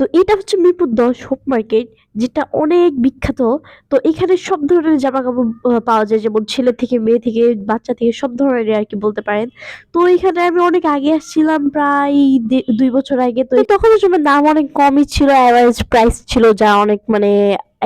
তো এটা হচ্ছে মিরপুর দশ হোপ মার্কেট, যেটা অনেক বিখ্যাত। তো এখানে সব ধরনের জামা কাপড় পাওয়া যায়, যেমন ছেলে থেকে মেয়ে থেকে বাচ্চা থেকে সব ধরনের আর কি বলতে পারেন। তো এখানে আমি অনেক আগে আসছিলাম, প্রায় দুই বছর আগে। তো তখন সময় দাম অনেক কমই ছিল অ্যাভারেজ প্রাইস ছিল, যা অনেক মানে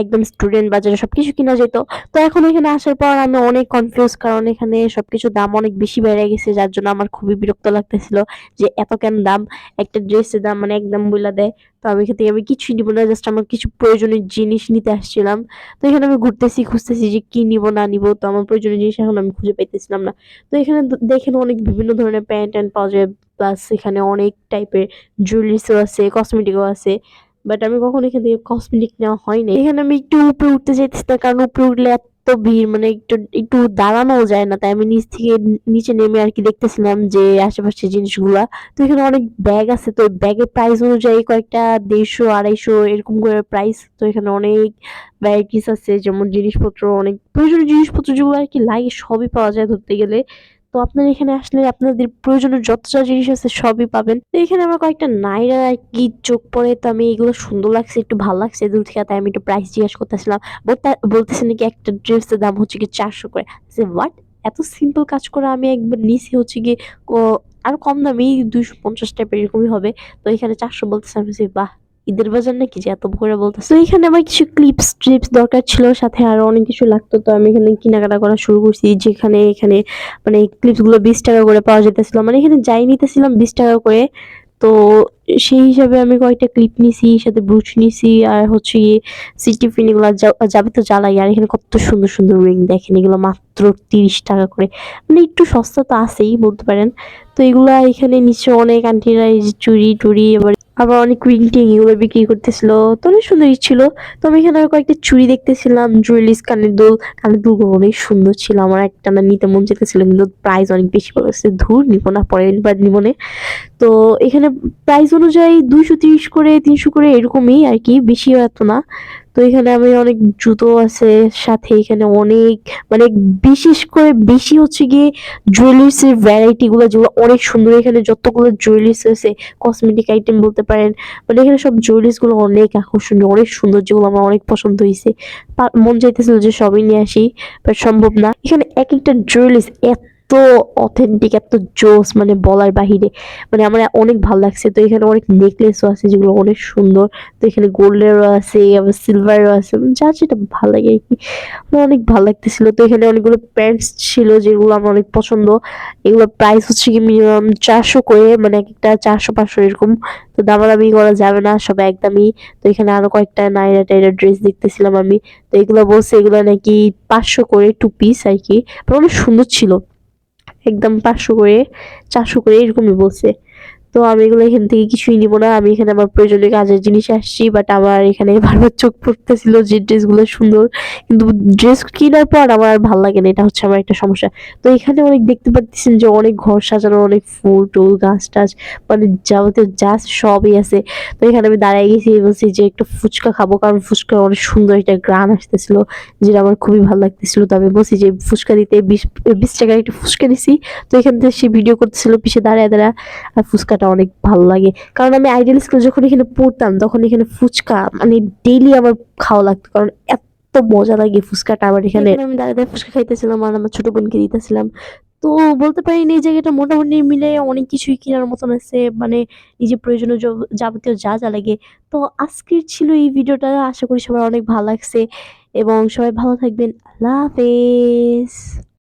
একদম স্টুডেন্ট বাজারে সবকিছু কিনা যেত। তো এখন এখানে আসার পর আমি অনেক কনফিউজ কারণ এখানে সবকিছু দাম অনেক বেশি বেড়ে গেছে, যার জন্য আমার খুবই বিরক্ত লাগতেছিল যে এত কেন দাম? একটা ড্রেসের দাম মানে একদম বইলা দেয়। তো আমি এখান থেকে আমি কিছুই নিব না জাস্ট আমার কিছু প্রয়োজনীয় জিনিস নিতে আসছিলাম। তো এখানে আমি ঘুরতেছি, খুঁজতেছি যে কি নিব, না নিব, তো আমার প্রয়োজনীয় জিনিস এখন আমি খুঁজে পাইতেছিলাম না। তো এখানে দেখেন অনেক বিভিন্ন ধরনের প্যান্ট ট্যান্ট পাওয়া যায় প্লাস এখানে অনেক টাইপের জুয়েলারিসও আছে কসমেটিকও আছে। বাট আমি কখনো এখান থেকে কসমেটিক নেওয়া হয়নি। এখানে আমি একটু উপরে উঠতে চাইতেছি না কারণ উপরে উঠলে এত ভিড় মানে একটু একটু দাঁড়ানোও যায় না। তাই আমি নিচ থেকে নিচে নেমে আর কি দেখতেছিলাম যে আশেপাশে জিনিসগুলা। তো এখানে অনেক ব্যাগ আছে, তো ব্যাগের প্রাইস অনুযায়ী কয়েকটা দেড়শো, আড়াইশো এরকম করে প্রাইস তো এখানে অনেক ভ্যারাইটিস আছে, যেমন জিনিসপত্র, অনেক প্রয়োজনীয় জিনিসপত্র যেগুলো আর কি লাগে, সবই পাওয়া যায় ধরতে গেলে। তো আপনার এখানে আসলে আপনাদের প্রয়োজনীয় যত যা জিনিস আছে সবই পাবেন। তো এখানে আমার কয়েকটা নাইরা কি চোখ পড়ে, তো আমি এগুলো সুন্দর লাগছে, একটু ভালো লাগছে। দূর থেকে তাই আমি একটু প্রাইস জিজ্ঞাসা করতেছিলাম। বলতে- বলতেছে নাকি একটা ড্রেসের দাম হচ্ছে কি চারশো করে। হোয়াট এত সিম্পল কাজ করে আমি একবার নিছি হচ্ছে গিয়ে আরও কম দামি, দুইশো পঞ্চাশ টাইপের এরকমই হবে। তো এখানে চারশো বলতেছে, আমি বাহ ঈদের বাজার নাকি যে এত করে বলতেছে। তো এখানে আমার কিছু ক্লিপস ট্রিপস দরকার ছিল, সাথে আরও অনেক কিছু লাগতো। তো আমি এখানে কেনাকাটা করা শুরু করছি, যেখানে এখানে মানে ক্লিপসগুলো বিশ টাকা করে পাওয়া যেতেছিল। মানে এখানে যাই নিতেছিলাম বিশ টাকা করে। তো সেই হিসাবে আমি কয়েকটা ক্লিপ নিছি, সাথে ব্রুচ নিছি, আর হচ্ছে গিয়ে সিটি ফিন এগুলো যাবে তো জ্বালাই। আর এখানে কত সুন্দর সুন্দর রিং দেখেন, এগুলো মাত্র তিরিশ টাকা করে। মানে একটু সস্তা তো আছেই, বলতে পারেন। তো এগুলা এখানে নিচে অনেক আন্টিরা যে চুড়ি টুড়ি আবার অনেক রিং টিং এগুলো বিক্রি করতেছিল। তো অনেক সুন্দরই ছিল। তো আমি এখানে কয়েকটা চুড়ি দেখতেছিলাম জুয়েলিস কানের দোল। কানের দুলগুলো অনেক সুন্দর ছিল। আমার একটা না নিতে মন চেতেছিল কিন্তু প্রাইস অনেক বেশি পড়েছে ধুর, নিবো না পরে বার নিবো তো এখানে প্রাইস অনুযায়ী দুইশো তিরিশ করে, তিনশো করে এরকমই আর কি বেশি এত না। তো এখানে আমি অনেক জুতো আছে, সাথে এখানে অনেক মানে বিশেষ করে বেশি হচ্ছে গিয়ে জুয়েলারিস এর ভ্যারাইটি গুলো যেগুলো অনেক সুন্দর। এখানে যতগুলো জুয়েলারিস আছে কসমেটিক আইটেম বলতে পারেন মানে এখানে সব জুয়েলারিসগুলো অনেক আকর্ষণীয়, অনেক সুন্দর যেগুলো আমার অনেক পছন্দ হয়েছে। মন চাইতেছিল যে সবই নিয়ে আসি বাট সম্ভব না। এখানে এক একটা জুয়েলারিস এত অথেন্টিক এত জোস মানে বলার বাহিরে। মানে আমার অনেক ভালো লাগছে। তো এখানে অনেক নেকলেসও আছে যেগুলো অনেক সুন্দর। তো এখানে গোল্ডেরও আছে, আবার সিলভারও আছে। যা যেটা ভালো লাগে আর কি। আমার অনেক ভালো লাগতেছিল। তো এখানে অনেকগুলো প্যান্টস ছিল যেগুলো আমার অনেক পছন্দ। এগুলো প্রাইস হচ্ছে কি মিনিমাম চারশো করে মানে এক একটা চারশো, পাঁচশো এরকম। তো দামাদামি করা যাবে না, সব একদমই। তো এখানে আরও কয়েকটা নাইরা টাইরা ড্রেস দেখতেছিলাম আমি। তো এগুলো বলছে এগুলো নাকি পাঁচশো করে টু পিস আর কি। মানে অনেক সুন্দর ছিল। একদম পাঁচশো করে, চারশো করে এরকমই বলছে। তো আমি এগুলো এখান থেকে কিছুই নিব না। আমি এখানে আমার প্রয়োজনীয় কাজের জিনিস আসছি বাট আমার এখানে বারবার চোখ পড়তেছিল যে ড্রেসগুলো সুন্দর। কিন্তু ড্রেস কেনার পর আমার আর ভালো লাগে না, এটা হচ্ছে আমার একটা সমস্যা। তো এখানে অনেক দেখতে পাচ্ছেন যে অনেক ঘর সাজানো, অনেক ফুল, টুল গাছ টাছ মানে যাবতীয় যা সবই আছে। তো এখানে আমি দাঁড়ায় গেছি বলছি যে একটু ফুচকা খাব, কারণ ফুচকা অনেক সুন্দর একটা গ্রান আসতেছিল, যেটা আমার খুবই ভালো লাগতেছিল। তো আমি বলছি যে ফুচকা দিতে বিশ বিশ টাকার একটা ফুচকা দিছি তো এখান থেকে সে ভিডিও করতেছিল পিছিয়ে দাঁড়ায় দাঁড়া আর ফুচকাটা অনেক ভালো লাগে। কারণ আমি আইডিয়াল স্কুল যখন এখানে পড়তাম, তখন এখানে ফুচকা মানে ডেইলি আমার খাওয়া লাগতো, কারণ এত মজা লাগে ফুচকাটা আমার এখানে আমি দাঁড়িয়ে দাঁড়িয়ে ফুচকা খাইতেছিলাম আর আমার ছোট বোনকে দিতেছিলাম। তো বলতে পারি এই জায়গাটা মোটামুটি মিলে অনেক কিছুই কেনার মতন আছে মানে নিজের প্রয়োজনীয় যাবতীয় যা যা লাগে। তো আজকের ছিল এই ভিডিওটা, আশা করি সবার অনেক ভালো লাগছে এবং সবাই ভালো থাকবেন, আল্লাহ হাফেজ।